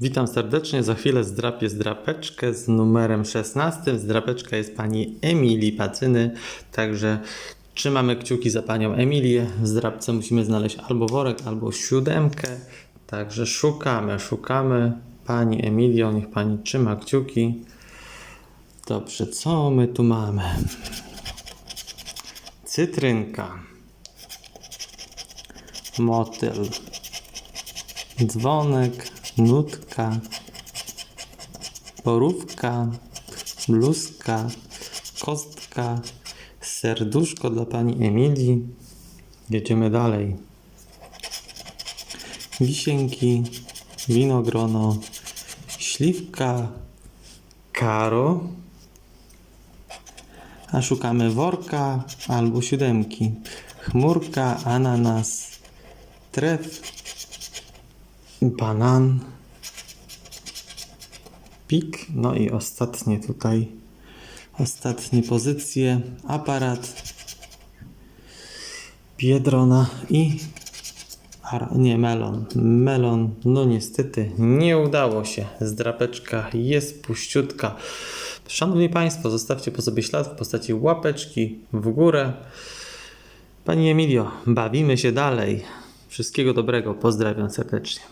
Witam serdecznie. Za chwilę zdrapię zdrapeczkę z numerem 16. Zdrapeczka jest pani Emilii Pacyny, także trzymamy kciuki za panią Emilię. W zdrapce musimy znaleźć albo worek, albo siódemkę. Także szukamy, szukamy pani Emilio. Niech pani trzyma kciuki. Dobrze, co my tu mamy? Cytrynka. Motyl. Dzwonek, nutka, borówka, bluzka, kostka, serduszko dla pani Emilii. Jedziemy dalej. Wisienki, winogrono, śliwka, karo. A szukamy worka albo siódemki. Chmurka, ananas, tref, banan, pik, no i ostatnie tutaj, ostatnie pozycje, aparat, biedrona i nie, melon. Melon, no niestety nie udało się. Zdrapeczka jest puściutka. Szanowni Państwo, zostawcie po sobie ślad w postaci łapeczki w górę. Pani Emilio, bawimy się dalej. Wszystkiego dobrego, pozdrawiam serdecznie.